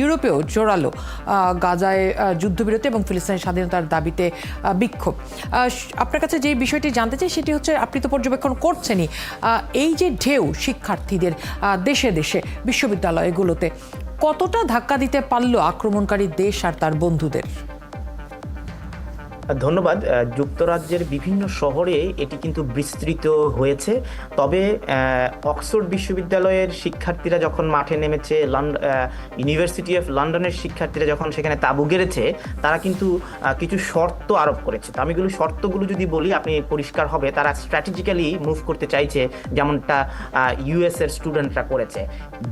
ইউরোপেও জোরালো গাজায় যুদ্ধবিরতি এবং ফিলিস্তিনের স্বাধীনতার দাবিতে বিক্ষোভ। আপনার কাছে যে বিষয়টি জানতে চাই সেটি হচ্ছে আপনি তো পর্যবেক্ষণ করছেনই এই যে ঢেউ শিক্ষার্থীদের দেশে দেশে বিশ্ববিদ্যালয়গুলোতে কতটা ধাক্কা দিতে পারল আক্রমণকারী দেশ আর তার বন্ধুদের? ধন্যবাদ। যুক্তরাজ্যের বিভিন্ন শহরে এটি কিন্তু বিস্তৃত হয়েছে। তবে অক্সফোর্ড বিশ্ববিদ্যালয়ের শিক্ষার্থীরা যখন মাঠে নেমেছে ইউনিভার্সিটি অফ লন্ডনের শিক্ষার্থীরা যখন সেখানে তাঁবু গেড়েছে, তারা কিন্তু কিছু শর্ত আরোপ করেছে। তো আমি এগুলো শর্তগুলো যদি বলি, আপনি পরিষ্কার হবে, তারা স্ট্র্যাটেজিক্যালি মুভ করতে চাইছে, যেমনটা ইউএস এর স্টুডেন্টরা করেছে।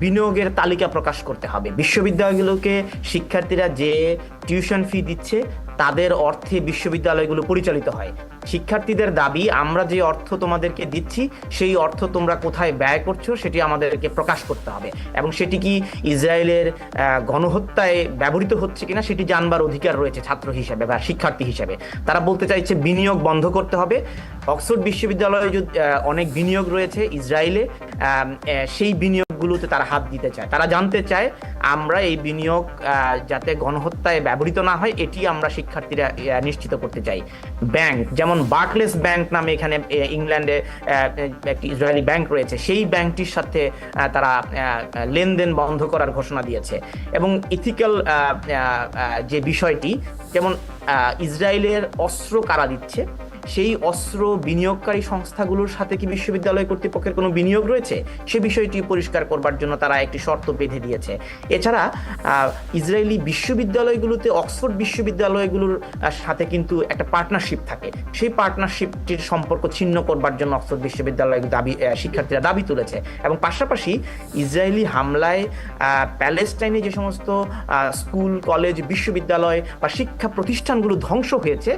বিনিয়োগের তালিকা প্রকাশ করতে হবে। বিশ্ববিদ্যালয়গুলোকে শিক্ষার্থীরা যে টিউশন ফি দিচ্ছে, তাদের অর্থে বিশ্ববিদ্যালয়গুলো পরিচালিত হয়। শিক্ষার্থীদের দাবি, আমরা যে অর্থ তোমাদেরকে দিচ্ছি, সেই অর্থ তোমরা কোথায় ব্যয় করছ, সেটি আমাদেরকে প্রকাশ করতে হবে। এবং সেটি কি ইসরায়েলের গণহত্যায় ব্যবহৃত হচ্ছে কিনা, সেটি জানবার অধিকার রয়েছে ছাত্র হিসেবে বা শিক্ষার্থী হিসেবে। তারা বলতে চাইছে, বিনিয়োগ বন্ধ করতে হবে। অক্সফোর্ড বিশ্ববিদ্যালয়ে অনেক বিনিয়োগ রয়েছে ইসরায়েলে। সেই বিনিয়োগগুলোতে তারা হাত দিতে চায়। তারা জানতে চায়, আমরা এই বিনিয়োগ যাতে গণহত্যায় ব্যবহৃত না হয়, এটি আমরা শিক্ষার্থীরা নিশ্চিত করতে চাই। ব্যাংক, যেমন বার্কলেস ব্যাংক নামে এখানে ইংল্যান্ডে একটি ইসরায়েলি ব্যাংক রয়েছে। সেই ব্যাংকটির সাথে তারা লেনদেন বন্ধ করার ঘোষণা দিয়েছে। এবং ইথিক্যাল যে বিষয়টি, যেমন ইসরায়েলের অস্ত্র কারা দিচ্ছে সেই অস্ত্র বিনিয়োগকারী সংস্থাগুলোর সাথে কি বিশ্ববিদ্যালয় কর্তৃপক্ষের কোনো বিনিয়োগ রয়েছে? সে বিষয়টি পরিষ্কার করবার জন্য তারা একটি শর্ত বেঁধে দিয়েছে। এছাড়া ইসরায়েলি বিশ্ববিদ্যালয়গুলোতে, অক্সফোর্ড বিশ্ববিদ্যালয়গুলোর সাথে কিন্তু একটা পার্টনারশিপ থাকে। সেই পার্টনারশিপটির সম্পর্ক ছিন্ন করবার জন্য অক্সফোর্ড বিশ্ববিদ্যালয় দাবি শিক্ষার্থীরা দাবি তুলেছে। এবং পাশাপাশি ইসরায়েলি হামলায় প্যালেস্টাইনে যে সমস্ত স্কুল, কলেজ, বিশ্ববিদ্যালয় বা শিক্ষা প্রতিষ্ঠানগুলো ধ্বংস হয়েছে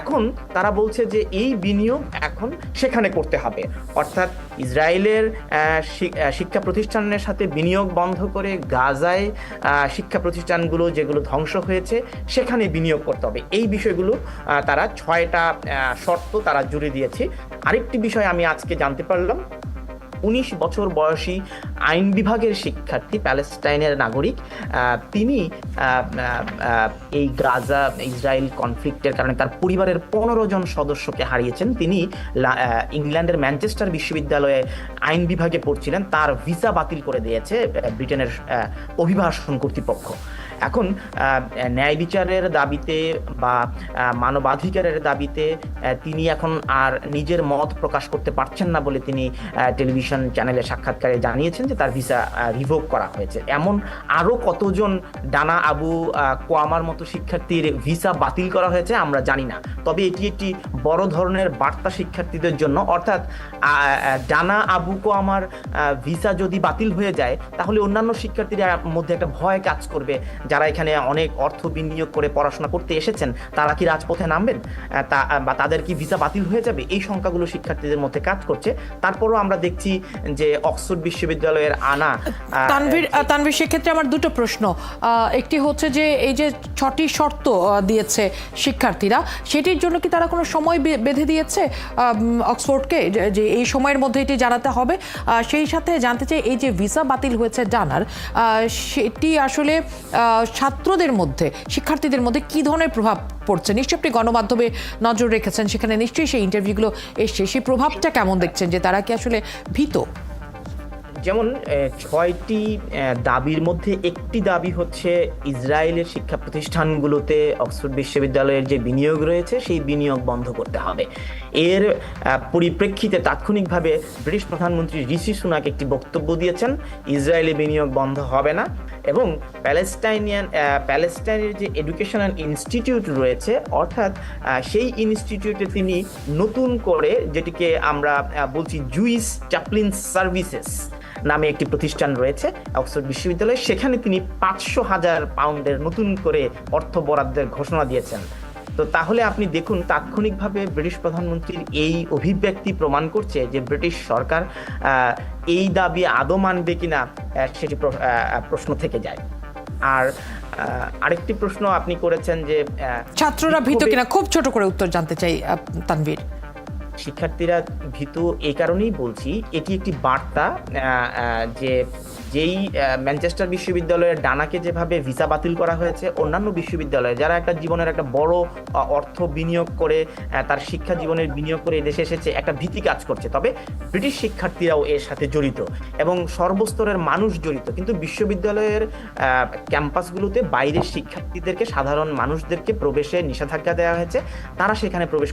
এখন তারা বলছে যে এই বিনিয়োগ এখন সেখানে করতে হবে। অর্থাৎ ইসরায়েলের শিক্ষা প্রতিষ্ঠানের সাথে বিনিয়োগ বন্ধ করে গাজায় শিক্ষা প্রতিষ্ঠানগুলো যেগুলো ধ্বংস হয়েছে, সেখানে বিনিয়োগ করতে হবে। এই বিষয়গুলো তারা ছয়টা শর্ত তারা জুড়ে দিয়েছে। আরেকটি বিষয় আমি আজকে জানতে পারলাম উনিশ বছর বয়সী আইন বিভাগের শিক্ষার্থী প্যালেস্টাইনের নাগরিক তিনি এই গাজা, ইসরায়েল কনফ্লিক্টের কারণে তার পরিবারের পনেরো জন সদস্যকে হারিয়েছেন। তিনি ইংল্যান্ডের ম্যানচেস্টার বিশ্ববিদ্যালয়ে আইন বিভাগে পড়ছিলেন। তার ভিসা বাতিল করে দিয়েছে ব্রিটেনের অভিবাসন কর্তৃপক্ষ। এখন ন্যায় বিচারের দাবিতে বা মানবাধিকারের দাবিতে তিনি এখন আর নিজের মত প্রকাশ করতে পারছেন না বলে তিনি টেলিভিশন চ্যানেলে সাক্ষাৎকারে জানিয়েছেন যে তার ভিসা রিভোক করা হয়েছে। এমন আরও কতজন ডানা আবু কোয়ামার মতো শিক্ষার্থীর ভিসা বাতিল করা হয়েছে আমরা জানি না। তবে এটি একটি বড় ধরনের বার্তা শিক্ষার্থীদের জন্য। অর্থাৎ ডানা আবু কোয়ামার ভিসা যদি বাতিল হয়ে যায়, তাহলে অন্যান্য শিক্ষার্থীরা মধ্যে একটা ভয় কাজ করবে। যারা এখানে অনেক অর্থ বিনিয়োগ করে পড়াশোনা করতে এসেছেন, তারা কি রাজপথে নামবেন? তা বা তাদের কি ভিসা বাতিল হয়ে যাবে? এই সংখ্যাগুলো শিক্ষার্থীদের মধ্যে কাজ করছে। তারপরও আমরা দেখছি যে অক্সফোর্ড বিশ্ববিদ্যালয়ের আনা তানভীর তানভীর, সেক্ষেত্রে আমার দুটো প্রশ্ন। একটি হচ্ছে যে এই যে ছটি শর্ত দিয়েছে শিক্ষার্থীরা, সেটির জন্য কি তারা কোনো সময় বেঁধে দিয়েছে? অক্সফোর্ডকে, যে- এই সময়ের মধ্যে এটি জানাতে হবে। সেই সাথে জানতে চাই, এই যে ভিসা বাতিল হয়েছে জানার সেটি আসলে ছাত্রদের মধ্যে, শিক্ষার্থীদের মধ্যে কি ধরনের প্রভাব পড়ছে? নিশ্চয়ই আপনি গণমাধ্যমে নজর রেখেছেন, সেখানে নিশ্চয়ই সেই ইন্টারভিউগুলো এসছে। সেই প্রভাবটা কেমন দেখছেন যে তারা কি আসলে ভীত? যেমন ছয়টি দাবির মধ্যে একটি দাবি হচ্ছে ইসরায়েলের শিক্ষা প্রতিষ্ঠানগুলোতে অক্সফোর্ড বিশ্ববিদ্যালয়ের যে বিনিয়োগ রয়েছে, সেই বিনিয়োগ বন্ধ করতে হবে। এর পরিপ্রেক্ষিতে তাৎক্ষণিকভাবে ব্রিটিশ প্রধানমন্ত্রী ঋষি সুনাক একটি বক্তব্য দিয়েছেন, ইসরায়েলে বিনিয়োগ বন্ধ হবে না এবং প্যালেস্টাইনিয়ান প্যালেস্টাইনের যে এডুকেশনাল ইনস্টিটিউট রয়েছে, অর্থাৎ সেই ইনস্টিটিউটে তিনি নতুন করে যেটিকে আমরা বলছি জুইস চ্যাপলিন সার্ভিসেস নামে একটি প্রতিষ্ঠান রয়েছে অক্সফোর্ড বিশ্ববিদ্যালয়ে। সেখানে তিনি পাঁচশো হাজার পাউন্ডের নতুন করে অর্থ বরাদ্দের ঘোষণা দিয়েছেন। তো তাহলে আপনি দেখুন তাৎক্ষণিকভাবে ব্রিটিশ প্রধানমন্ত্রীর এই অভিব্যক্তি প্রমাণ করছে যে ব্রিটিশ সরকার এই দাবি আদৌ মানবে কিনা আহ, সেটি প্রশ্ন থেকে যায়। আর আরেকটি প্রশ্ন আপনি করেছেন যে ছাত্ররা ভীত কিনা? খুব ছোট করে উত্তর জানতে চাই তানভীর। শিক্ষার্থীরা ভীতু এই কারণেই বলছি, এটি একটি বার্তা যে যেই ম্যানচেস্টার বিশ্ববিদ্যালয়ের ডানাকে যেভাবে ভিসা বাতিল করা হয়েছে, অন্যান্য বিশ্ববিদ্যালয়ে যারা একটা জীবনের একটা বড় অর্থ বিনিয়োগ করে তার শিক্ষা জীবনের বিনিয়োগ করে এই দেশে এসেছে, একটা ভীতি কাজ করছে। তবে ব্রিটিশ শিক্ষার্থীরাও এর সাথে জড়িত এবং সর্বস্তরের মানুষ জড়িত। কিন্তু বিশ্ববিদ্যালয়ের ক্যাম্পাসগুলোতে বাইরের শিক্ষার্থীদেরকে, সাধারণ মানুষদেরকে প্রবেশে নিষেধাজ্ঞা দেওয়া হয়েছে, তারা সেখানে প্রবেশ